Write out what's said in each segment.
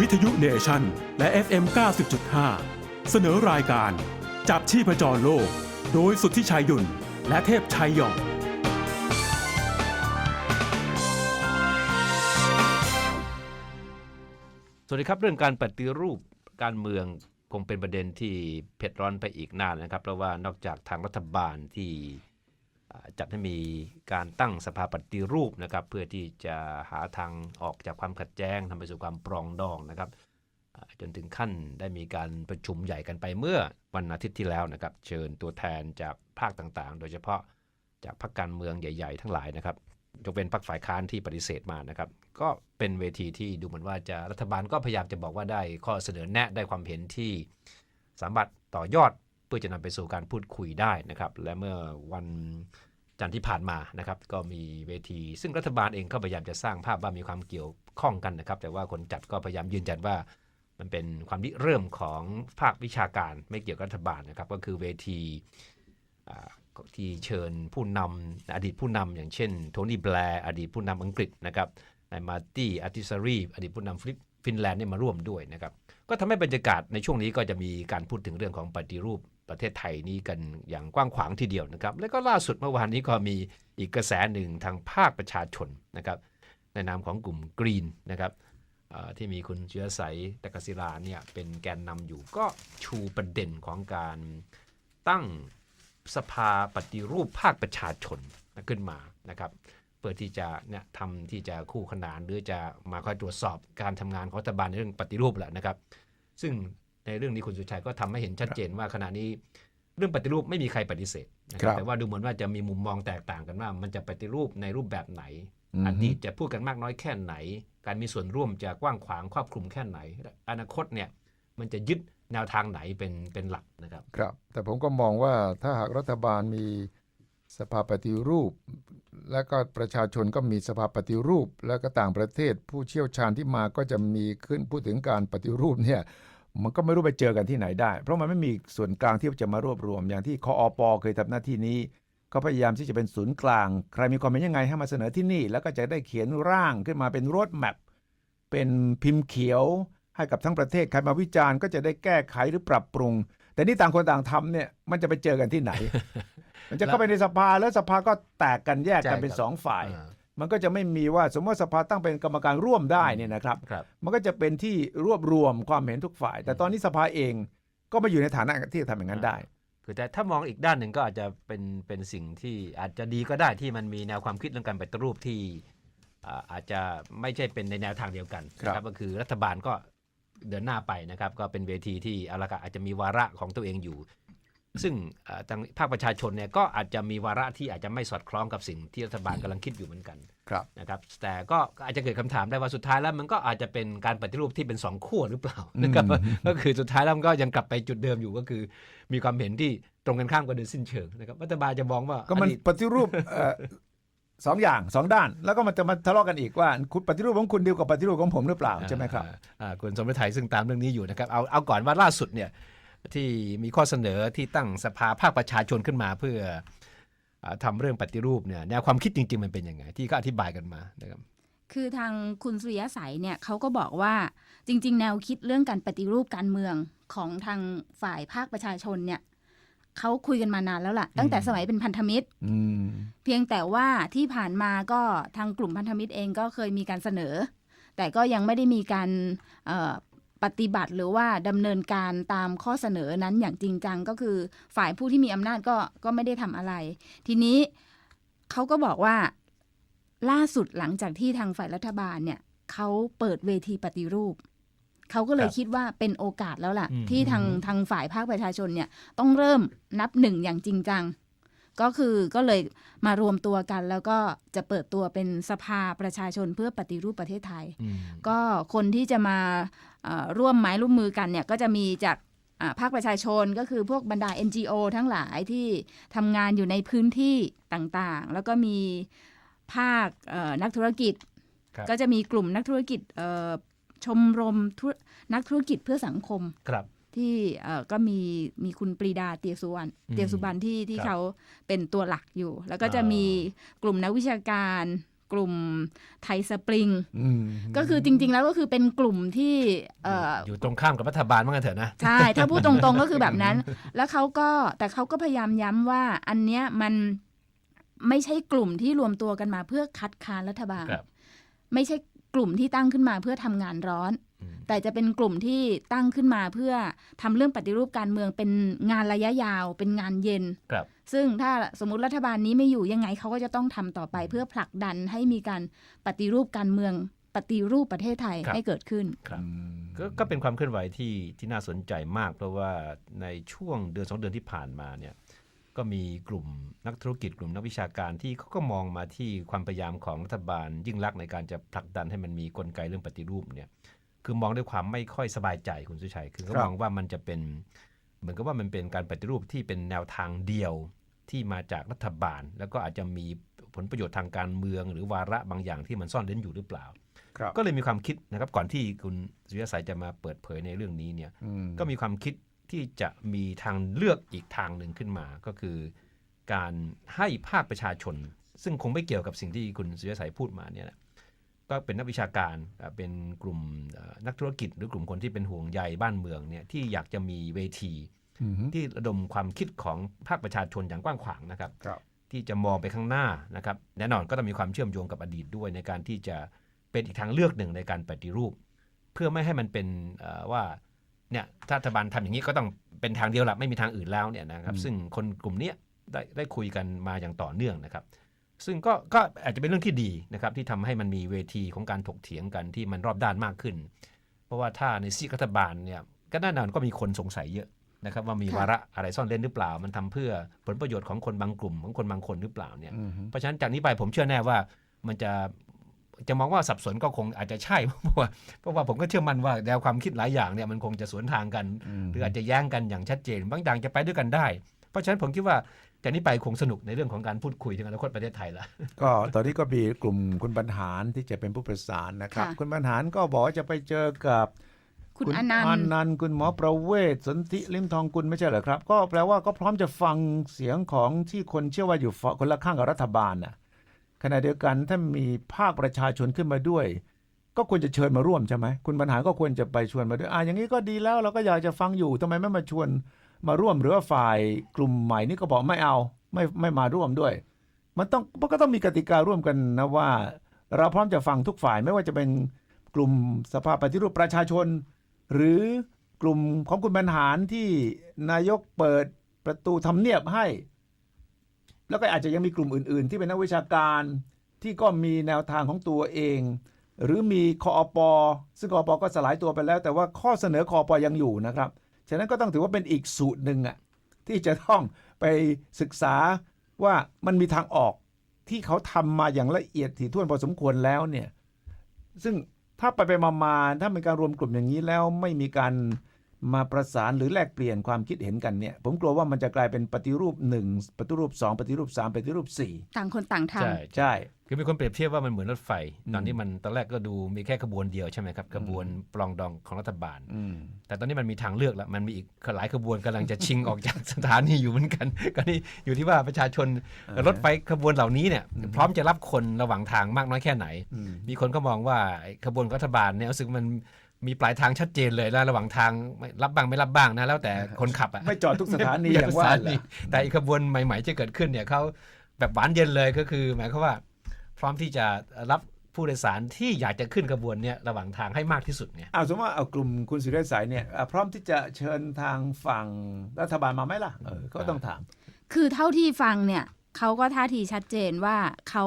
วิทยุเนชันและ FM 90.5 เสนอรายการ จับชีพจรโลก โดยสุทธิชัยหยุนและเทพชัยหยองสวัสดีครับเรื่องการปฏิรูปการเมืองคงเป็นประเด็นที่เผ็ดร้อนไปอีกนานนะครับ เพราะว่านอกจากทางรัฐบาลที่ จัดให้มีการตั้งสภาปฏิรูปนะครับ เพื่อที่จะหาทางออกจากความขัดแย้งทำไปสู่ความปรองดองนะครับ จนถึงขั้นได้มีการประชุมใหญ่กันไปเมื่อวันอาทิตย์ที่แล้วนะครับ เชิญตัวแทนจากภาคต่างๆ โดยเฉพาะจากพรรคการเมืองใหญ่ ๆ ทั้งหลายนะครับยกเป็นพรรคฝ่ายค้านที่ปฏิเสธมานะครับ ก็เป็นเวทีที่ดูเหมือนว่าจะรัฐบาลก็พยายามจะบอกว่าได้ข้อเสนอแนะได้ความเห็นที่สามารถต่อยอดเพื่อจะนำไปสู่การพูดคุยได้นะครับ และเมื่อวัน จันทร์ที่ผ่านมานะครับก็มีเวที ซึ่งรัฐบาลเองก็พยายามจะสร้างภาพว่ามีความเกี่ยวข้องกันนะครับ แต่ว่าคนจัดก็พยายามยืนยันว่า มันเป็นความริเริ่มของภาควิชาการไม่เกี่ยวกับรัฐบาลนะครับก็คือเวทีที่เชิญผู้นำอดีตผู้นำอย่างเช่นโทนี่แบร์อดีตผู้นำอังกฤษนะครับนายมาร์ตี้อาร์ติซารีอดีตผู้นำฟิฟินแลนด์เนี่ยมาร่วมด้วยนะครับก็ทำให้บรรยากาศในช่วงนี้ก็จะมีการพูดถึงเรื่องของปฏิรูป ประเทศไทยนี้กันอย่างกว้างขวางทีเดียวนะครับ แล้วก็ล่าสุดเมื่อวานนี้ก็มีอีกกระแสหนึ่งทางภาคประชาชนนะครับในนามของกลุ่มกรีนนะครับที่มีคุณเชื้อสายตะกศิลาเนี่ยเป็นแกนนำอยู่ก็ชูประเด็นของการตั้งสภาปฏิรูปภาคประชาชนขึ้นมานะครับ เพื่อที่จะเนี่ยทำที่จะคู่ขนานหรือจะมาคอยตรวจสอบการทำงานของรัฐบาลในเรื่องปฏิรูปแหละนะครับ ซึ่ง ในเรื่องนี้คุณสุชัยก็ทำให้เห็นชัดเจนว่าขณะนี้เรื่องปฏิรูปไม่มีใครปฏิเสธนะคครัรับบแต่ว่าดูเหมือนว่าจะมีมุมมองแตกต่างกันว่า มันจะปฏิรูปในรูปแบบไหนอือฮึอดีตจะพูดกันมากน้อยแค่ไหน การมีส่วนร่วมจะกว้างขวางครอบคลุมแค่ไหน อนาคตเนี่ยมันจะยึดแนวทางไหนเป็นเป็นหลักนะครับ ครับ แต่ผมก็มองว่าถ้าหากรัฐบาลมีสภาปฏิรูป และก็ประชาชนก็มีสภาปฏิรูป แล้วก็ต่างประเทศผู้เชี่ยวชาญที่มาก็จะมีขึ้นพูดถึงการปฏิรูปเนี่ย มันก็ไม่รู้ไปเจอกันที่ไหนได้ เพราะมันไม่มีส่วนกลางที่จะมารวบรวม อย่างที่คออปเคยทำหน้าที่นี้ ก็พยายามที่จะเป็นศูนย์กลาง ใครมีความเห็นยังไงให้มาเสนอที่นี่ แล้วก็จะได้เขียนร่างขึ้นมาเป็นรถแมพเป็นพิมพ์เขียว ให้กับทั้งประเทศใครมาวิจารณ์ก็จะได้แก้ไขหรือปรับปรุง แต่นี่ต่างคนต่างทำเนี่ยมันจะไปเจอกันที่ไหน มันจะเข้าไปในสภาแล้วสภาก็แตกกันแยกกันเป็นสองฝ่าย มันก็จะไม่มีว่าสมมติว่าสภาตั้งเป็นกรรมการร่วมได้เนี่ยนะครับครับ มันก็จะเป็นที่รวบรวมความเห็นทุกฝ่าย แต่ตอนนี้สภาเองก็ไม่อยู่ในฐานะที่จะทำอย่างนั้นได้ คือแต่ถ้ามองอีกด้านหนึ่งก็อาจจะเป็นเป็นสิ่งที่อาจจะดีก็ได้ที่มันมีแนวความคิดเรื่องการปฏิรูปที่อ่าอาจจะไม่ใช่เป็นในแนวทางเดียวกันครับ นะก็คือรัฐบาลก็เดินหน้าไปนะครับ ก็เป็นเวทีที่เอาละกะอาจจะมีวาระของตัวเองอยู่ ซึ่งอ่าทางภาคประชาชนเนี่ยก็อาจจะมีวาระที่อาจจะไม่สอดคล้องกับสิ่งที่รัฐบาลกำลังคิดอยู่เหมือนกันครับนะครับแต่ก็ก็อาจจะเกิดคำถามได้ว่าสุดท้ายแล้วมันก็อาจจะเป็นการปฏิรูปที่เป็นสองขั้วหรือเปล่านะครับอืมก็คือสุดท้ายแล้วมันก็ยังกลับไปจุดเดิมอยู่ก็คือ มีความเห็นที่ตรงกันข้ามกันโดยสิ้นเชิงนะครับรัฐบาลจะมองว่าก็มันอดีตปฏิรูปเอ่อสองอย่างสองด้าน แล้วก็มันจะมาทะเลาะกันอีกว่าคุณปฏิรูปของคุณดีกว่าปฏิรูปของผมหรือเปล่าใช่ไหมครับอ่าอ่าคุณสมฤทัยซึ่งตามเรื่องนี้อยู่นะครับเอาเอาก่อนว่าล่าสุดเนี่ย ที่มีข้อเสนอที่ตั้งสภาภาคประชาชนขึ้นมาเพื่ออ่าทำเรื่องปฏิรูปเนี่ยแนวความคิดจริง ๆ มันเป็นยังไง ที่ก็อธิบายกันมานะครับคือทางคุณสุริยะใสยเนี่ยเขาก็บอกว่าจริง ๆ แนวคิดเรื่องการปฏิรูปการเมืองของทางฝ่ายภาคประชาชนเนี่ยเขาคุยกันมานานแล้วล่ะ ตั้งแต่สมัยเป็นพันธมิตรเพียงแต่ว่าที่ผ่านมาก็ทางกลุ่มพันธมิตรเองก็เคยมีการเสนอ แต่ก็ยังไม่ได้มีการ ปฏิบัติหรือว่าดำเนินการตามข้อเสนอนั้นอย่างจริงจังก็คือฝ่ายผู้ที่มีอำนาจก็ก็ไม่ได้ทำอะไร ทีนี้เขาก็บอกว่าล่าสุดหลังจากที่ทางฝ่ายรัฐบาลเนี่ยเขาเปิดเวทีปฏิรูปเขาก็เลคยรับคิดว่าเป็นโอกาสแล้วล่ะอืมที่ทางทางฝ่ายภาคประชาชนเนี่ยต้องเริ่มนับหนึ่งอย่างจริงจัง ก็คือก็เลยมารวมตัวกัน แล้วก็จะเปิดตัวเป็นสภาประชาชนเพื่อปฏิรูปประเทศไทยอืมก็คนที่จะมาเอ่อร่วมไม้ร่วมมือกันเนี่ยก็จะมีจากอ่าภาคประชาชนก็คือพวกบรรดา NGO ทั้งหลายที่ทำงานอยู่ในพื้นที่ต่างๆ แล้วก็มีภาคเอ่อนักธุรกิจครับก็จะมีกลุ่มนักธุรกิจเอ่อชมรมธุรนักธุรกิจเพื่อสังคมครับ ที่เอ่อก็มีมีคุณปรีดาเตียสุวรรณอืมเตียสุบันที่ที่ครับเขาเป็นตัวหลักอยู่ แล้วก็จะอ่ามีมีกลุ่มนักวิชาการกลุ่มไทยสปริงอืมก็คือจริง ๆ แล้วก็คือเป็นกลุ่มที่เอ่ออยู่ตรงข้ามกับรัฐบาลว่างั้นเถอะนะ ใช่ ถ้าพูดตรงๆก็คือแบบนั้น แล้วเขาก็แต่เขาก็พยายามย้ำว่าอันเนี้ยมันไม่ใช่กลุ่มที่รวมตัวกันมาเพื่อคัดค้านรัฐบาลครับไม่ใช่กลุ่มที่ตั้งขึ้นมาเพื่อทำงานร้อนอืม แต่จะเป็นกลุ่มที่ตั้งขึ้นมาเพื่อทำเรื่องปฏิรูปการเมืองเป็นงานระยะยาว เป็นงานเย็นครับ ซึ่งถ้าสมมติรัฐบาลนี้ไม่อยู่ยังไงเขาก็จะต้องทำต่อไป เพื่อผลักดันให้มีการปฏิรูปการเมืองปฏิรูปประเทศไทยครับให้เกิดขึ้นครับอืมก็ก็เป็นความเคลื่อนไหวที่ที่น่าสนใจมาก เพราะว่าในช่วงเดือนสองเดือนที่ผ่านมาเนี่ยก็มีกลุ่มนักธุรกิจกลุ่มนักวิชาการที่เขาก็มองมาที่ความพยายามของรัฐบาลยิ่งลักษณ์ในการจะผลักดันให้มันมีกลไกเรื่องปฏิรูปเนี่ย คือมองด้วยความไม่ค่อยสบายใจคุณสุชัย คือเขาครับมองว่ามันจะเป็น เหมือนกับว่ามันเป็นการปฏิรูปที่เป็นแนวทางเดียวที่มาจากรัฐบาล แล้วก็อาจจะมีผลประโยชน์ทางการเมือง หรือวาระบางอย่างที่มันซ่อนเร้นอยู่หรือเปล่าครับก็เลยมีความคิดนะครับก่อนที่คุณสุริยสัยจะมาเปิดเผยในเรื่องนี้เนี่ยอืมก็มีความคิดที่จะมีทางเลือกอีกทางหนึ่งขึ้นมาก็คือ การให้ภาคประชาชน ซึ่งคงไม่เกี่ยวกับสิ่งที่คุณสุริยสัยพูดมาเนี่ยนะ ก็เป็นนักวิชาการอะเป็นกลุ่มเอ่อนักธุรกิจ หรือกลุ่มคนที่เป็นห่วงใยบ้านเมืองเนี่ยที่อยากจะมีเวทีอืมที่ระดมความคิดของภาคประชาชนอย่างกว้างขวางนะครับครับที่จะมองไปข้างหน้านะครับแน่นอนก็ต้องมีความเชื่อมโยงกับอดีตด้วยในการที่จะเป็นอีกทางเลือกหนึ่งในการปฏิรูป เพื่อไม่ให้มันเป็นเอ่อว่าเนี่ยถ้ารัฐบาลทำอย่างนี้ก็ต้องเป็นทางเดียวละไม่มีทางอื่นแล้วเนี่ยนะครับอืมซึ่งคนกลุ่มเนี้ยได้ได้คุยกันมาอย่างต่อเนื่องนะครับ ซึ่งก็ก็อาจจะเป็นเรื่องที่ดีนะครับที่ทำให้มันมีเวทีของการถกเถียงกันที่มันรอบด้านมากขึ้น เพราะว่าถ้าในซีกรัฐบาลเนี่ยก็แน่นอนก็มีคนสงสัยเยอะนะครับว่ามีค่ะวาระอะไรซ่อนเล่นหรือเปล่า มันทำเพื่อผลประโยชน์ของคนบางกลุ่มของคนบางคนหรือเปล่าเนี่ยอืมเพราะฉะนั้นจากนี้ไปผมเชื่อแน่ว่ามันจะจะมองว่าสับสนก็คงอาจจะใช่เพราะว่าเพราะว่าผมก็เชื่อมั่นว่าแนวความคิดหลายอย่างเนี่ยมันคงจะสวนทางกัน หรืออาจจะแย้งกันอย่างชัดเจน บางอย่างจะไปด้วยกันได้ เพราะฉะนั้นผมคิดว่า จากนี้ไปคงสนุกในเรื่องของการพูดคุยถึงอนาคตประเทศไทยละก็ตอนนี้ก็มีกลุ่มคุณบรรหารที่จะเป็นผู้ประสานนะครับค่ะคุณบรรหารก็บอกว่าจะไปเจอกับคุณอนันอต์นันต์คุณหมอประเวศสนธิลิมทองกุลไม่ใช่เหรอครับ ก็แปลว่าก็พร้อมจะฟังเสียงของที่คนเชื่อว่าอยู่ฝั่งคนละข้างกับรัฐบาลน่ะขณะเดียวกันถ้ามีภาคประชาชนขึ้นมาด้วย ก็ควรจะเชิญมาร่วมใช่ไหมคุณบรรหารก็ควรจะไปชวนมาด้วยอ่าอย่างนี้ก็ดีแล้วเราก็อยากจะฟังอยู่ทำไมไม่มาชวน มาร่วมหรือว่าฝ่ายกลุ่มใหม่นี่ก็บอกไม่เอาไม่ไม่มาร่วมด้วย มันต้องมันก็ต้องมีกติการ่วมกันนะว่า เราพร้อมจะฟังทุกฝ่ายไม่ว่าจะเป็นกลุ่มสภาปฏิรูปประชาชน หรือกลุ่มของคุณบรรหารที่นายกเปิดประตูทำเนียบให้ แล้วก็อาจจะยังมีกลุ่มอื่น ๆ ที่เป็นนักวิชาการที่ก็มีแนวทางของตัวเอง หรือมีคอปซึ่งคอปก็สลายตัวไปแล้ว แต่ว่าข้อเสนอคอปยังอยู่นะครับ ฉะนั้นก็ต้องถือว่าเป็นอีกสูตรหนึ่งอะที่จะต้องไปศึกษาว่ามันมีทางออกที่เขาทำมาอย่างละเอียดถี่ถ้วนพอสมควรแล้วเนี่ยซึ่งถ้าไปไปมามาถ้ามีการรวมกลุ่มอย่างนี้แล้วไม่มีการ มาประสานหรือแลกเปลี่ยนความคิดเห็นกันเนี่ยผมกลัวว่ามันจะกลายเป็นปฏิรูปหนึ่งปฏิรูปสองปฏิรูปสามปฏิรูปสี่ต่างคนต่างทใช่ใช่ คือมีคนเปรียบเทียบว่ามันเหมือนรถไฟอืมตอนนี้มันตอนแรกก็ดูมีแค่ขบวนเดียวใช่ไหมครับขบวนปลองดองของรัฐบาลอืมแต่ตอนนี้มันมีทางเลือกแล้วมันมีอีกหลายขบวนกำลังจะชิงออกจากสถานีอยู่เหมือนกันก็นี่อยู่ที่ว่าประชาชนอ่าฮะรถไฟขบวนเหล่านี้เนี่ยอืมพร้อมจะรับคนระหว่างทางมากน้อยแค่ไหนอืมมีคนก็มองว่าไอ้ขบวนรัฐบาลเนี่ยรู้สึกมัน มีปลายทางชัดเจนเลยแล้วระหว่างทางไม่รับบ้างไม่รับบ้างนะแล้วแต่คนขับอะไม่จอดทุกสถานีไม่อย่างว่าสถแหละแต่อีกขบวนใหม่ๆที่เกิดขึ้นเนี่ยเขาแบบหวานเย็นเลยก็คือ หมายความว่า พร้อมที่จะรับผู้โดยสารที่อยากจะขึ้นขบวนเนี่ยระหว่างทางให้มากที่สุดเนี่ยเอาสมมติว่าเอากลุ่มคุณสุริยสายเนี่ยอะพร้อมที่จะเชิญทางฝั่งรัฐบาลมาไหมล่ะเออก็ต้องถามำคือเท่าที่ฟังเนี่ยเขาก็ท่าทีชัดเจนว่าเขา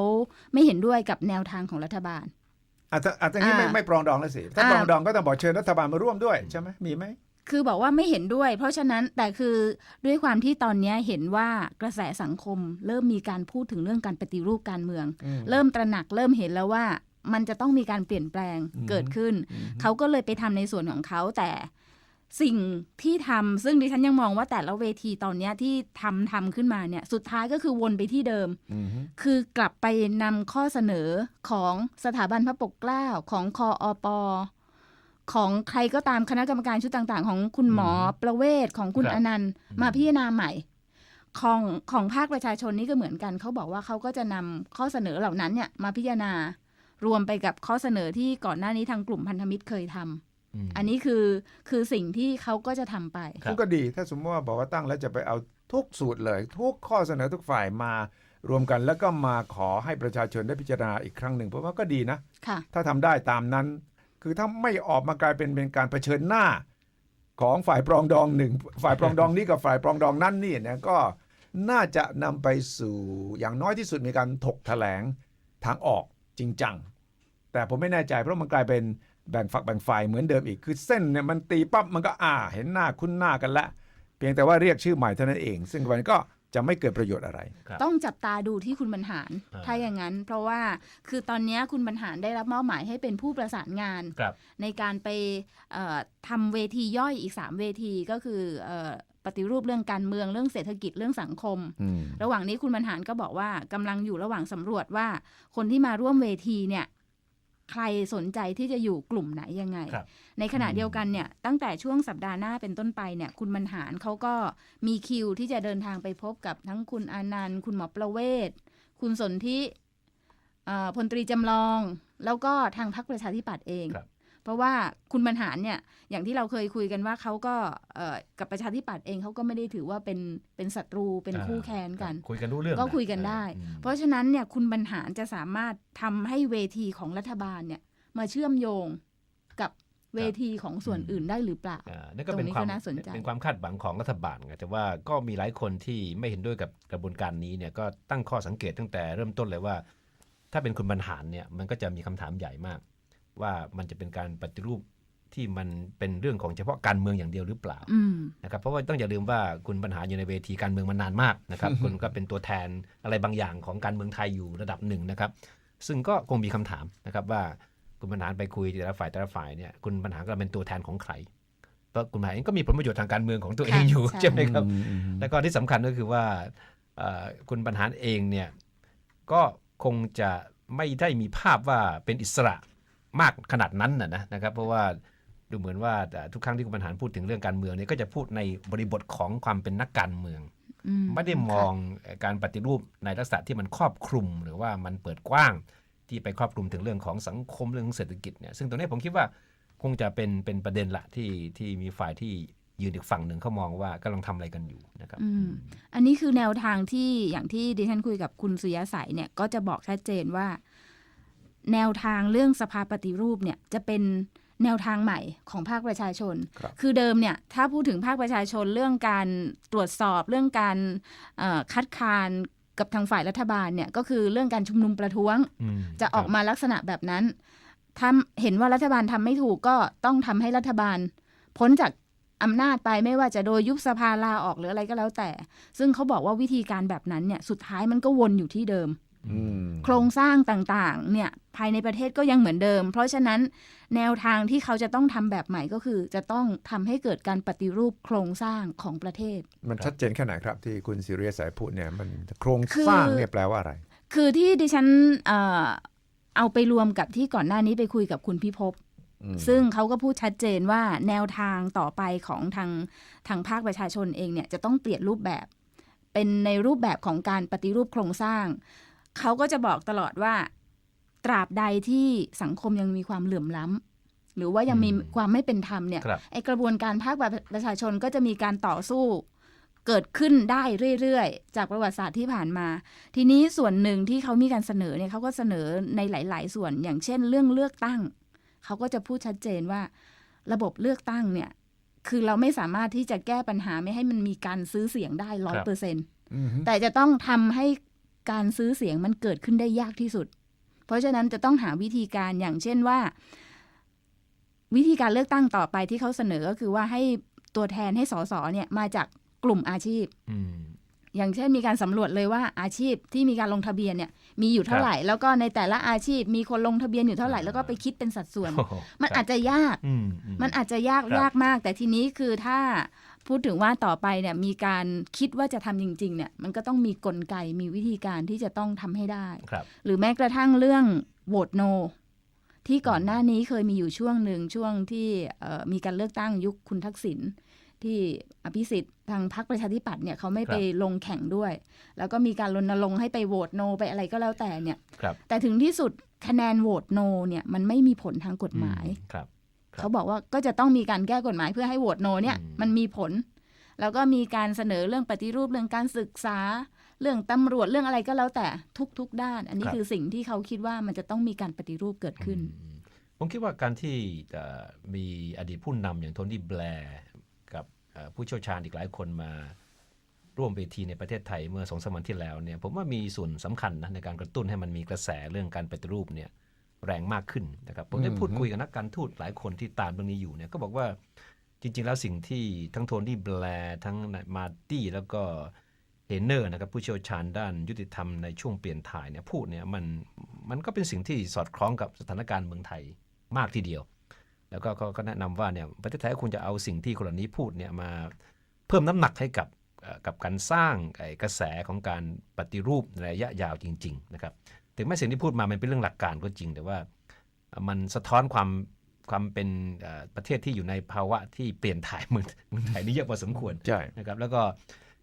ไม่เห็นด้วยกับแนวทางของรัฐบาล อาจจะอาจจะนี้ไม่อ่าไม่ปรองดองแล้วสิ ถ้าอ่า ปรองดองก็ต้องบอกเชิญรัฐบาลมาร่วมด้วยใช่ไหมมีไหม คือบอกว่าไม่เห็นด้วย เพราะฉะนั้นแต่คือด้วยความที่ตอนเนี้ยเห็นว่ากระแสสังคม เริ่มมีการพูดถึงเรื่องการปฏิรูปการเมือง อืม เริ่มตระหนักเริ่มเห็นแล้วว่ามันจะต้องมีการเปลี่ยนแปลงอืม เกิดขึ้นอืมเขาก็เลยไปทำในส่วนของเขาแต่ สิ่งที่ทำซึ่งดิฉันยังมองว่าแต่ละเวทีตอนเนี้ยที่ทำทำขึ้นมาเนี่ย สุดท้ายก็คือวนไปที่เดิมอืมคือกลับไปนำข้อเสนอของสถาบันพระปกเกล้าของคออปของใครก็ตามคณะกรรมการชุดต่าง ๆ ของคุณหมอประเวศของคุณครับอนันต์ มาพิจารณาใหม่ ของของภาคประชาชนนี่ก็เหมือนกัน เขาบอกว่าเขาก็จะนำข้อเสนอเหล่านั้นเนี่ยมาพิจารณารวมไปกับข้อเสนอที่ก่อนหน้านี้ทางกลุ่มพันธมิตรเคยทำ อืมอันนี้คือคือสิ่งที่เขาก็จะทำไปครับซึ่งก็ดีถ้าสมมติว่าบอกว่าตั้งแล้วจะไปเอาทุกสูตรเลย ทุกข้อเสนอทุกฝ่ายมารวมกันแล้วก็มาขอให้ประชาชนได้พิจารณาอีกครั้งหนึ่งเพราะว่าก็ดีนะค่ะถ้าทำได้ตามนั้น คือถ้าไม่ออกมากลายเป็นเป็นการเผชิญหน้า ของฝ่ายปรองดองหนึ่งฝ่ายปรองดองนี้กับฝ่ายปรองดองนั้นนี่นะก็น่าจะนำไปสู่อย่างน้อยที่สุดมีการถกแถลงทางออกจริงจังแต่ผมไม่แน่ใจเพราะมันกลายเป็น แบ่งฝักแบ่งฝ่ายเหมือนเดิมอีก คือเส้นเนี่ยมันตีปั๊บมันก็อ่า เห็นหน้าคุ้นหน้ากันละ เพียงแต่ว่าเรียกชื่อใหม่เท่านั้นเอง ซึ่งมันก็จะไม่เกิดประโยชน์อะไร ครับต้องจับตาดูที่คุณบรรหาร อ่า ถ้าอย่างนั้น เพราะว่าคือตอนนี้คุณบรรหารได้รับมอบหมายให้เป็นผู้ประสานงาน ครับ ในการไปเอ่อทำเวทีย่อยอีก 3 เวทีก็คือเอ่อปฏิรูปเรื่องการเมืองเรื่องเศรษฐกิจเรื่องสังคม อืม ระหว่างนี้คุณบรรหารก็บอกว่ากำลังอยู่ระหว่างสำรวจว่าคนที่มาร่วมเวทีเนี่ย ใครสนใจที่จะอยู่กลุ่มไหนยังไงครับในขณะเดียวกันเนี่ยตั้งแต่ช่วงสัปดาห์หน้าเป็นต้นไปเนี่ยคุณบรรหารเขาก็มีคิวที่จะเดินทางไปพบกับทั้งคุณอานันต์ คุณหมอประเวศ คุณสนธิเอ่อพลตรีจำลอง แล้วก็ทางพรรคประชาธิปัตย์เองครับ เพราะว่าคุณบรรหารเนี่ยอย่างที่เราเคยคุยกันว่าเขาก็เอ่อกับประชาธิปัตย์เองเขาก็ไม่ได้ถือว่าเป็นเป็นศัตรูเป็นคู่แค้นกัน คุยกันรู้เรื่องก็นะคุยกันได้อืมเพราะฉะนั้นเนี่ยคุณบรรหารจะสามารถทำให้เวทีของรัฐบาลเนี่ยมาเชื่อมโยงกับเวทีของส่วนอื่นได้หรือเปล่าอ่านั่นก็เป็นตรงนี้ความก็น่าสนใจเป็นความคาดหวังของรัฐบาลไงแต่ว่าก็มีหลายคนที่ไม่เห็นด้วยกับกระบวนการนี้เนี่ยก็ตั้งข้อสังเกตตั้งแต่เริ่มต้นเลยว่า ถ้าเป็นคุณบรรหารเนี่ยมันก็จะมีคำถามใหญ่มาก ว่ามันจะเป็นการปฏิรูปที่มันเป็นเรื่องของเฉพาะการเมืองอย่างเดียวหรือเปล่าอืมนะครับเพราะว่าต้องอย่าลืมว่าคุณบรรหารอยู่ในเวทีการเมืองมานานมากนะครับคุณก็เป็นตัวแทนอะไรบางอย่างของการเมืองไทยอยู่ระดับหนึ่งนะครับ ซึ่งก็คงมีคำถามนะครับว่าคุณบรรหารไปคุยแต่ละฝ่ายแต่ละฝ่ายเนี่ยคุณบรรหารก็เป็นตัวแทนของใครเพราะคุณบรรหารเองก็มีผลประโยชน์ทางการเมืองของตัวเองค่ะอยู่ใช่ใช่ไหมครับอืมอืมแล้วก็ที่สำคัญก็คือว่าเอ่อคุณบรรหารเองเนี่ยก็คงจะไม่ได้มีภาพว่าเป็นอิสระ มากขนาดนั้นนะนะนะครับ เพราะว่าดูเหมือนว่าแต่ทุกครั้งที่คุณบรรหารพูดถึงเรื่องการเมืองเนี่ยก็จะพูดในบริบทของความเป็นนักการเมืองอืไม่ได้มองการปฏิรูปในลักษณะที่มันครอบคลุม หรือว่ามันเปิดกว้างที่ไปครอบคลุมถึงเรื่องของสังคมเรื่องของเศรษฐกิจเนี่ยซึ่งตรงนี้ผมคิดว่าคงจะเป็นเป็นประเด็นละที่ที่มีฝ่ายที่ยืนอีกฝั่งหนึ่งเขามองว่ากำลังทำอะไรกันอยู่นะครับอืมอันนี้คือแนวทางที่อย่างที่ดิฉันคุยกับคุณสุริยสัยเนี่ยก็จะบอกชัดเจนว่า แนวทางเรื่องสภาปฏิรูปเนี่ยจะเป็นแนวทางใหม่ของภาคประชาชนครับคือเดิมเนี่ยถ้าพูดถึงภาคประชาชนเรื่องการตรวจสอบเรื่องการเอ่อคัดค้านกับทางฝ่ายรัฐบาลเนี่ยก็คือเรื่องการชุมนุมประท้วงอืมจะออกครับมาลักษณะแบบนั้นทำเห็นว่ารัฐบาลทำไม่ถูกก็ต้องทำให้รัฐบาล พ้นจากอำนาจไปไม่ว่าจะโดยยุบสภาลาออกหรืออะไรก็แล้วแต่ ซึ่งเขาบอกว่าวิธีการแบบนั้นเนี่ยสุดท้ายมันก็วนอยู่ที่เดิมอืม โครงสร้างต่างๆ เนี่ยภายในประเทศก็ยังเหมือนเดิม เพราะฉะนั้นแนวทางที่เขาจะต้องทำแบบใหม่ก็คือ จะต้องทำให้เกิดการปฏิรูปโครงสร้างของประเทศ มันชัดเจนแค่ไหนครับที่คุณสิริยสายพูดเนี่ยมันโครงคือสร้างเนี่ยแปลว่าอะไร คือที่ดิฉันเอ่อเอาไปรวมกับที่ก่อนหน้านี้ไปคุยกับคุณพิภพอืมซึ่งเขาก็พูดชัดเจนว่าแนวทางต่อไปของทางทางภาคประชาชนเองเนี่ยจะต้องเปลี่ยนรูปแบบ เป็นในรูปแบบของการปฏิรูปโครงสร้าง เขาก็จะบอกตลอดว่า ตราบใดที่สังคมยังมีความเหลื่อมล้ำหรือว่ายังมีอืมความไม่เป็นธรรมเนี่ยครับไอกระบวนการภาคประชาชนก็จะมีการต่อสู้เกิดขึ้นได้เรื่อยๆ จากประวัติศาสตร์ที่ผ่านมา ทีนี้ส่วนหนึ่งที่เขามีการเสนอเนี่ยเขาก็เสนอในหลาย ๆ ส่วนอย่างเช่น เรื่องเลือกตั้ง เขาก็จะพูดชัดเจนว่า ระบบเลือกตั้งเนี่ย คือเราไม่สามารถที่จะแก้ปัญหาไม่ให้มันมีการซื้อเสียงได้ร้อยเปอร์เซ็นอืมแต่จะต้องทำให้ การซื้อเสียงมันเกิดขึ้นได้ยากที่สุด เพราะฉะนั้นจะต้องหาวิธีการอย่างเช่นว่า วิธีการเลือกตั้งต่อไปที่เขาเสนอก็คือว่าให้ตัวแทนให้สสเนี่ยมาจากกลุ่มอาชีพอืมอย่างเช่นมีการสำรวจเลยว่าอาชีพที่มีการลงทะเบียนเนี่ยมีอยู่เท่าไหร่ แล้วก็ในแต่ละอาชีพมีคนลงทะเบียนอยู่เท่าไหร่อ่าแล้วก็ไปคิดเป็นสัดส่วนโอ้โหมันครับอาจจะยากอืมอืมันอาจจะยากครับยากมาก แต่ทีนี้คือถ้า พูดถึงว่าต่อไปเนี่ยมีการคิดว่าจะทำจริง ๆ เนี่ยมันก็ต้องมีกลไกมีวิธีการที่จะต้องทำให้ได้ครับหรือแม้กระทั่งเรื่องโหวตโน ที่ก่อนหน้านี้เคยมีอยู่ช่วงหนึ่งช่วงที่เอ่อมีการเลือกตั้งยุคคุณทักษิณที่อภิสิทธิ์ทางพรรคประชาธิปัตย์เนี่ยเขาไม่ครับไปลงแข่งด้วย แล้วก็มีการรณรงค์ให้ไปโหวตโนไปอะไรก็แล้วแต่เนี่ยครับแต่ถึงที่สุดคะแนนโหวตโนเนี่ยมันไม่มีผลทางกฎหมายอืครับครับ เขาบอกว่าก็จะต้องมีการแก้กฎหมายเพื่อให้โหวตโนเนี่ยอืมมันมีผล แล้วก็มีการเสนอเรื่องปฏิรูปเรื่องการศึกษา เรื่องตำรวจเรื่องอะไรก็แล้วแต่ทุก ๆ ด้าน อันนี้คือสิ่งที่เขาคิดว่ามันจะต้องมีการปฏิรูปเกิดขึ้นอืมผมคิดว่าการที่เอ่อมีอดีตผู้นำอย่างโทนี่แบร์กับเอ่อผู้เชี่ยวชาญอีกหลายคนมาร่วมเวทีในประเทศไทยเมื่อสองสามวันที่แล้วเนี่ยผมว่ามีส่วนสำคัญนะในการกระตุ้นให้มันมีกระแสเรื่องการปฏิรูปเนี่ย แรงมากขึ้นนะครับผมได้อืมพูดคุยกับนักการทูตหลายคนที่ตามเรื่องนี้อยู่เนี่ยก็บอกว่าจริง ๆ แล้วสิ่งที่ทั้งโทนี่แบร์ทั้งมาร์ตี้แล้วก็เฮเนอร์นะครับผู้เชี่ยวชาญด้านยุติธรรมในช่วงเปลี่ยนถ่ายเนี่ยพูดเนี่ยมันมันก็เป็นสิ่งที่สอดคล้องกับสถานการณ์เมืองไทยมากทีเดียว แล้วก็ก็ก็แนะนำว่าเนี่ยประเทศไทยก็ควรจะเอาสิ่งที่คนเหล่านี้พูดเนี่ยมาเพิ่มน้ำหนักให้กับเอ่อกับการสร้างไอ้กระแสของการปฏิรูปในระยะยาวจริง ๆ นะครับ ถึงแม้สิ่งที่พูดมามันเป็นเรื่องหลักการก็จริง แต่ว่าเอ่อมันสะท้อนความความเป็นเอ่อประเทศที่อยู่ในภาวะที่เปลี่ยนถ่ายเมืองเมืองไทยนี่เยอะพอสมควรใช่นะครับแล้วก็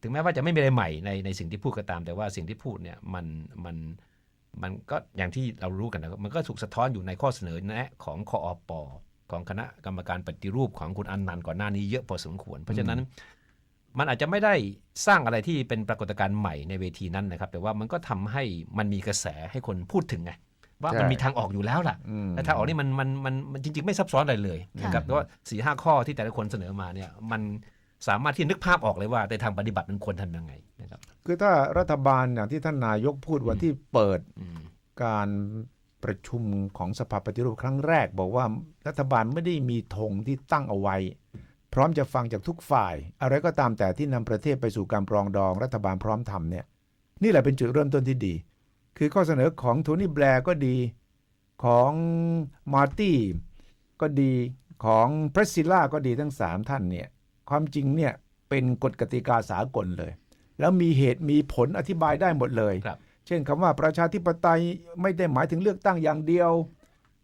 ถึงแม้ว่าจะไม่มีอะไรใหม่ในในสิ่งที่พูดก็ตาม แต่ว่าสิ่งที่พูดเนี่ยมันมันมันก็อย่างที่เรารู้กันนะครับมันก็ถูกสะท้อนอยู่ในข้อเสนอแนะของคอปของคณะกรรมการปฏิรูปของคุณอันนันต์ก่อนหน้านี้เยอะพอสมควร เพราะฉะนั้น มันอาจจะไม่ได้สร้างอะไรที่เป็นปรากฏการณ์ใหม่ในเวทีนั้นนะครับ แต่ว่ามันก็ทำให้มันมีกระแสให้คนพูดถึงไงว่ามันใช่มีทางออกอยู่แล้วล่ะอืมและทางออกนี่มันมันมันมันจริง ๆ ไม่ซับซ้อนอะไรเลยนะครับเพราะว่าสี่ห้าข้อที่แต่ละคนเสนอมาเนี่ยมันสามารถที่จะนึกภาพออกเลยว่าในทางปฏิบัติมันควรทำยังไงนะครับคือถ้ารัฐบาลอย่างที่ท่านนายกพูดวันที่เปิดอืมการประชุมของสภาปฏิรูปครั้งแรก บอกว่ารัฐบาลไม่ได้มีธงที่ตั้งเอาไว้ พร้อมจะฟังจากทุกฝ่าย อะไรก็ตามแต่ที่นำประเทศไปสู่การปรองดองรัฐบาลพร้อมทำเนี่ยนี่แหละเป็นจุดเริ่มต้นที่ดี คือข้อเสนอของโทนี่แบร์ก็ดีของมาร์ตี้ก็ดีของพรสซิล่าก็ดีทั้งสามท่านเนี่ยความจริงเนี่ยเป็นกฎกติกาสากลเลย แล้วมีเหตุมีผลอธิบายได้หมดเลยครับเช่นคำว่าประชาธิปไตยไม่ได้หมายถึงเลือกตั้งอย่างเดียว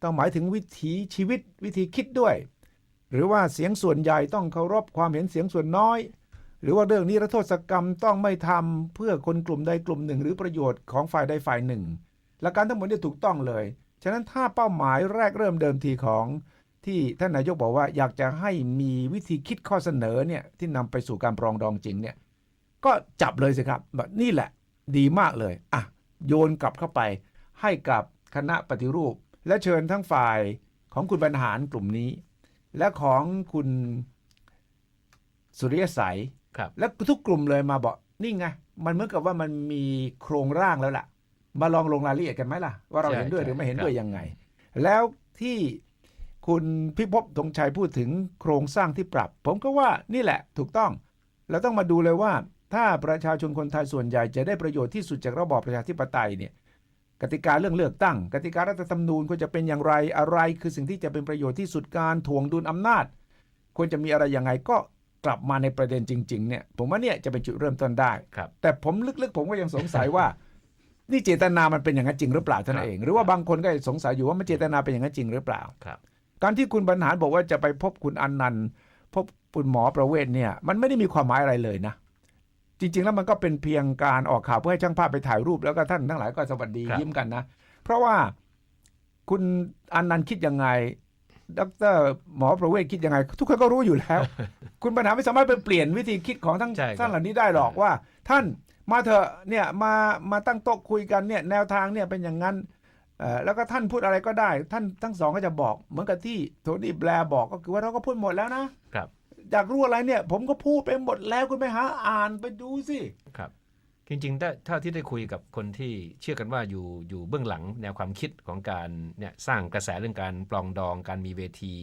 ต้องหมายถึงวิถีชีวิตวิธีคิดด้วย หรือว่าเสียงส่วนใหญ่ต้องเคารพความเห็นเสียงส่วนน้อย หรือว่าเรื่องนี้รัโทษกรรมต้องไม่ทำเพื่อคนกลุ่มใดกลุ่มหนึ่ง หรือประโยชน์ของฝ่ายใดฝ่ายหนึ่ง หลักการทั้งหมดนี่ถูกต้องเลย ฉะนั้นถ้าเป้าหมายแรกเริ่มเดิมทีของ ที่ท่านนายกบอกว่าอยากจะให้มีวิธีคิดข้อเสนอเนี่ยที่นำไปสู่การปรองดองจริงเนี่ยก็จับเลยสิครับแบบนี่แหละดีมากเลยอะโยนกลับเข้าไป ให้กับคณะปฏิรูป และเชิญทั้งฝ่ายของคุณบรรหารกลุ่มนี้ และของคุณสุริยสัยครับ และทุกกลุ่มเลยมาบอกนี่ไงมันเหมือนกับว่ามันมีโครงร่างแล้วล่ะ มาลองลงรายละเอียดกันไหมล่ะ ว่าเราใช่เห็นด้วยใช่หรือไม่เห็นครับด้วยยังไง แล้วที่คุณพิภพธงชัยพูดถึงโครงสร้างที่ปรับ ผมก็ว่านี่แหละถูกต้อง เราต้องมาดูเลยว่า ถ้าประชาชนคนไทยส่วนใหญ่จะได้ประโยชน์ที่สุดจากระบอบประชาธิปไตยเนี่ย กติกาเรื่องเลือกตั้ง กติการัฐธรรมนูญควรจะเป็นอย่างไรอะไร คือสิ่งที่จะเป็นประโยชน์ที่สุดการถ่วงดุลอำนาจ ควรจะมีอะไรยังไงก็กลับมาในประเด็นจริงๆเนี่ยผมว่าเนี่ยจะเป็นจุดเริ่มต้นได้ครับแต่ผมลึกๆ ผมก็ยังสงสัยว่า นี่เจตนามันเป็นอย่างนั้นจริงหรือเปล่าเท่านั้นเอง หรือว่าบางคนก็สงสัยอยู่ว่ามันเจตนาเป็นอย่างนั้นจริงหรือเปล่าครับ การที่คุณบรรหารบอกว่าจะไปพบคุณอันนันต์พบคุณหมอประเวศเนี่ยมันไม่ได้มีความหมายอะไรเลยนะ จริง ๆ แล้วมันก็เป็นเพียงการออกข่าวเพื่อให้ช่างภาพไปถ่ายรูปแล้วก็ท่านทั้งหลายก็สวัสดีครับยิ้มกันนะ เพราะว่าคุณอันนันต์คิดยังไงดรหมอประเวศคิดยังไง ทุกคนก็รู้อยู่แล้ว คุณปัญหาไม่สามารถไปเปลี่ยนวิธีคิดของทั้งใช่ครับท่านเหล่านี้ได้หรอกว่า ท่านมาเถอะเนี่ยมามาตั้งโต๊ะคุยกันเนี่ยแนวทางเนี่ยเป็นอย่างนั้นเอ่อแล้วก็ท่านพูดอะไรก็ได้ ท่านทั้งสองก็จะบอก เหมือนกับที่โทนี่แบร์บอกก็คือว่าเราก็พูดหมดแล้วนะครับ อยากรู้อะไรเนี่ย ผมก็พูดไปหมดแล้วคุณไปหาอ่านไปดูสิครับ จริงๆถ้าเท่าที่ได้คุยกับคนที่เชื่อกันว่าอยู่อยู่เบื้องหลังแนวความคิดของการเนี่ยสร้างกระแสเรื่องการปลองดองการมีเวที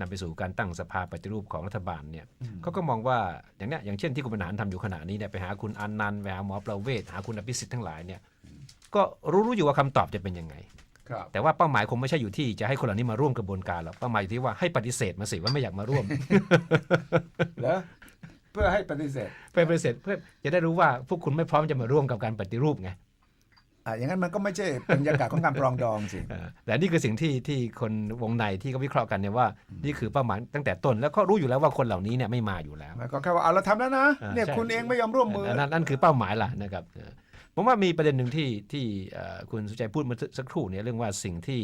นำไปสู่การตั้งสภาปฏิรูปของรัฐบาลเนี่ยเขาก็มองว่าอย่างเนี้ยอย่างเช่นที่คุณบรรหารทำอยู่ขณะนี้เนี่ยไปหาคุณอันนันต์ไปหาหมอประเวศหาคุณอภิสิทธิ์ทั้งหลายเนี่ยก็รู้รู้อยู่ว่าคำตอบจะเป็นยังไงครับ แต่ว่าเป้าหมายคงไม่ใช่อยู่ที่จะให้คนเหล่านี้มาร่วมกระบวนการหรอกเป้าหมายอยู่ที่ว่าให้ปฏิเสธมาสิว่าไม่อยากมาร่วมแล้วเพื่อให้ปฏิเสธไปปฏิเสธเพื่อจะได้รู้ว่าพวกคุณไม่พร้อมจะมาร่วมกับการปฏิรูปไงอะอย่างนั้นมันก็ไม่ใช่บรรยากาศของการปรองดองสิเออแต่นี่คือสิ่งที่ที่คนวงในที่เขาวิเคราะห์กันเนี่ยว่า นี่คือเป้าหมายตั้งแต่ต้นแล้วก็รู้อยู่แล้วว่าคนเหล่านี้เนี่ยไม่มาอยู่แล้วมันก็แค่ว่าเอาเราทำแล้วนะอ่าเนี่ยใช่คุณเองไม่ยอมร่วมมือนั่นนั่นคือเป้าหมายล่ะนะครับเออ ผมว่ามีประเด็นหนึ่งที่ที่เอ่อคุณสุใจพูดเมาสักครู่เนี่ยเรื่องว่าสิ่งที่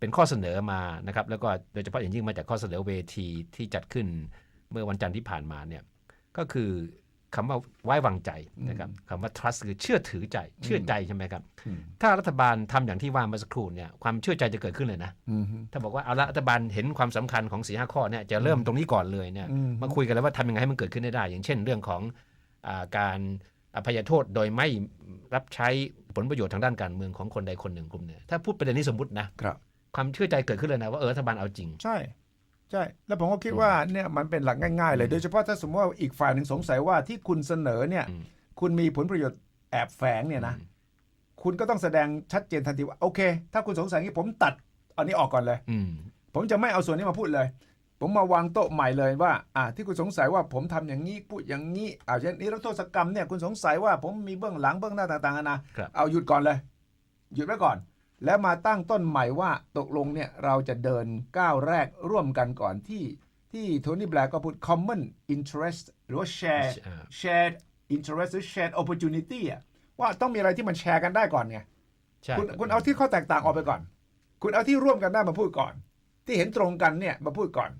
เป็นข้อเสนอมานะครับแล้วก็โดยเฉพาะอย่างยิ่งมาจากข้อเสนอเวทีที่จัดขึ้นเมื่อวันจันทร์ที่ผ่านมาเนี่ยก็คือคำว่าไว้วางใจนะครับคำว่า trust คือเชื่อถือใจ เชื่อใจใช่ไหมครับอืมถ้ารัฐบาลทำอย่างที่ว่าเมื่อสักครู่เนี่ยความเชื่อใจจะเกิดขึ้นเลยนะอืมถ้าบอกว่าเอาละรัฐบาลเห็นความสำคัญของสีห้าข้อเนี่ยจะเริ่มตรงนี้ก่อนเลยเนี่ยอืมมาคุยกันแล้วว่าทำยังไงให้มันเกิดขึ้นได้ได้อย่างเช่น เรื่องของอาการ อภัยโทษโดยไม่รับใช้ผลประโยชน์ทางด้านการเมืองของคนใดคนหนึ่งกลุ่มเนี่ยถ้าพูดประเด็นนี้สมมตินะครับ ความเชื่อใจเกิดขึ้นเลยนะว่าเออรัฐบาลเอาจริง ใช่ใช่ แล้วผมก็คิดว่าเนี่ยมันเป็นหลักง่ายๆเลยโดยเฉพาะถ้าสมมติว่าอีกฝ่ายหนึ่งสงสัยว่าที่คุณเสนอเนี่ยอืมคุณมีผลประโยชน์แอบแฝงเนี่ยนะคุณก็ต้องแสดงชัดเจนทันทีว่าโอเค ถ้าคุณสงสัยอย่างนี้ผมตัดอันนี้ออกก่อนเลยอืมผมจะไม่เอาส่วนนี้มาพูดเลย ผมมาวางโต๊ะใหม่เลยว่าอ่าที่คุณสงสัยว่าผมทำอย่างนี้พูดอย่างนี้อ่าเช่นนี้รัโทษกรรมเนี่ยคุณสงสัยว่าผมมีเบื้องหลังเบื้องหน้าต่างๆนานาครับเอาหยุดก่อนเลย หยุดไว้ก่อน แล้วมาตั้งต้นใหม่ว่าตกลงเนี่ยเราจะเดินก้าวแรกร่วมกันก่อนที่ที่โทนี่แบล็กก็พูด common interest หรือว่า share อ่า shared interest หรือ shared opportunity อะว่าต้องมีอะไรที่มันแชร์กันได้ก่อนไงใช่คุณคุณเอาที่ข้อแตกต่างออกไปก่อน คุณเอาที่ร่วมกันได้มาพูดก่อน ที่เห็นตรงกันเนี่ยมาพูดก่อน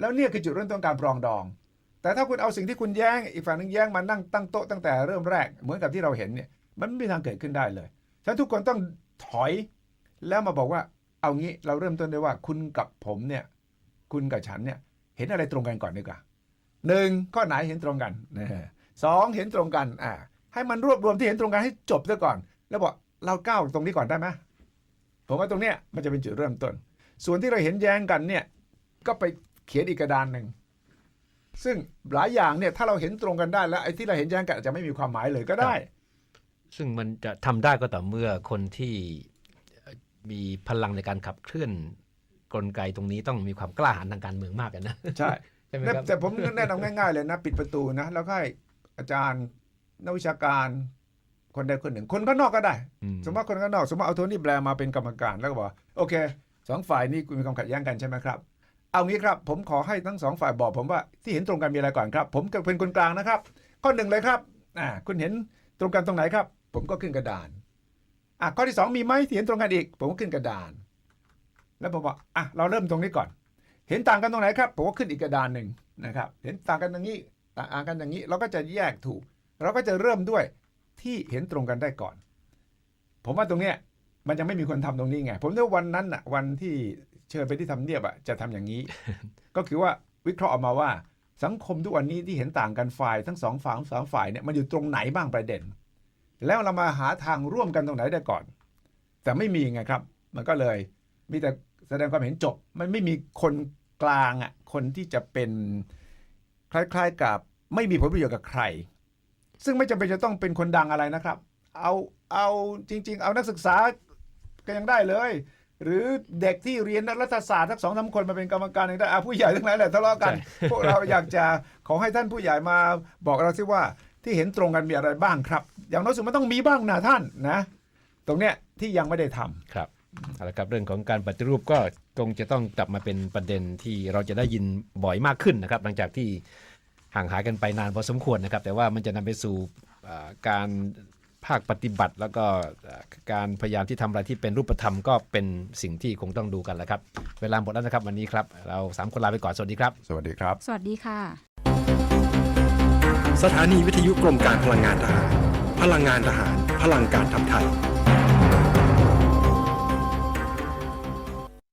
แล้วเนี่ยคือจุดเริ่มต้นการปรองดอง แต่ถ้าคุณเอาสิ่งที่คุณแย้ง อีกฝั่งหนึงแย้งมานั่งตั้งโต๊ะตั้งแต่เริ่มแรกเหมือนกับที่เราเห็นเนี่ยมันไม่มีทางเกิดขึ้นได้เลยฉะนั้นทุกคนต้องถอย แล้วมาบอกว่าเอางี้เราเริ่มต้นด้วยว่าคุณกับผมเนี่ยคุณกับฉันเนี่ยเห็นอะไรตรงกันก่อนดีกว่าหนึ่งข้อไหนเห็นตรงกันนะฮะสองเห็นตรงกันอ่าให้มันรวบรวมที่เห็นตรงกันให้จบซะก่อน แล้วบอกเราก้าวตรงนี้ก่อนได้ไหมผมว่าตรงเนี้ยมันจะเป็นจุดเริ่มต้น ส่วนที่เราเห็นแย้งกันเนี่ยก็ไป เขียนอีกกระดานหนึ่งซึ่งหลายอย่างเนี่ยถ้าเราเห็นตรงกันได้แล้วไอ้ที่เราเห็นแย้งกันอาจจะไม่มีความหมายเลยก็ได้ ซึ่งมันจะทำได้ก็ต่อเมื่อคนที่เอ่อมีพลังในการขับเคลื่อนกลไกตรงนี้ต้องมีความกล้าหาญทางการเมืองมากกันนะใช่ใช่ไหมแต่ครับแต่ผมแนะนำง่ายๆเลยนะ ปิดประตูนะแล้วก็ให้อาจารย์นักวิชาการคนใดคนหนึ่ง คนข้างนอกก็ได้อืมสมมติว่าคนข้างนอก สมมติเอาโทนี่แบร์มาเป็นกรรมการแล้วก็บอกโอเคสองฝ่ายนี้มีความขัดแย้งกันใช่ไหมครับ เอางี้ครับ ผมขอให้ทั้งสองฝ่ายบอกผมว่าที่เห็นตรงกันมีอะไรก่อนครับ ผมก็เป็นคนกลางนะครับ ข้อหนึ่งเลยครับอ่าคุณเห็นตรงกันตรงไหนครับ ผมก็ขึ้นกระดานอะข้อที่สองมีไหมที่เห็นตรงกันอีก ผมก็ขึ้นกระดาน แล้วผมบอกอะเราเริ่มตรงนี้ก่อน เห็นต่างกันตรงไหนครับ ผมก็ขึ้นอีกกระดานหนึ่งนะครับ เห็นต่างกันอย่างนี้ต่างกันอย่างนี้ เราก็จะแยกถูก เราก็จะเริ่มด้วยที่เห็นตรงกันได้ก่อน ผมว่าตรงเนี้ยมันยังไม่มีคนทำตรงนี้ไง ผมว่าวันนั้นอะวันที่ เชิญไปที่ทำเนียบอะจะทำอย่างนี้ ก็คือว่าวิเคราะห์ออกมาว่า สังคมทุกวันนี้ที่เห็นต่างกันฝ่ายทั้งสองฝ่ายทั้งสองฝ่ายเนี่ยมันอยู่ตรงไหนบ้างประเด็น แล้วเรามาหาทางร่วมกันตรงไหนได้ก่อน แต่ไม่มีไงครับ มันก็เลยมีแต่แสดงความเห็นจบ มันไม่มีคนกลางอะคนที่จะเป็นคล้ายๆกับไม่มีผลประโยชน์กับใคร ซึ่งไม่จำเป็นจะต้องเป็นคนดังอะไรนะครับ เอาเอาจริง ๆ เอานักศึกษาก็ยังได้เลย หรือเด็กที่เรียนรัฐศาสตร์ทั้งสองสามคนมาเป็นกรรมการยังได้อาผู้ใหญ่ทั้งหลายแหละทะเลาะกัน พวกเราอยากจะขอให้ท่านผู้ใหญ่มาบอกเราสิว่าที่เห็นตรงกันมีอะไรบ้างครับ อย่างน้อยสุดมันต้องมีบ้างนะท่านนะ ตรงเนี้ยที่ยังไม่ได้ทำครับเอาละครับเรื่องของการปฏิรูปก็คงจะต้องกลับมาเป็นประเด็นที่เราจะได้ยินบ่อยมากขึ้นนะครับ หลังจากที่ห่างหายกันไปนานพอสมควรนะครับ แต่ว่ามันจะนำไปสู่อ่าการ ภาคปฏิบัติ แล้วก็อ่าการพยายามที่ทำอะไรที่เป็นรูปธรรมก็เป็นสิ่งที่คงต้องดูกันแหล้วครับ เวลาหมดแล้วนะครับวันนี้ครับ เราสามคนลาไปก่อน สวัสดีครับ สวัสดีครับ สวัสดีค่ะ สถานีวิทยุกรมการพลังงานทหาร พลังงานทหาร พลังการทำไทย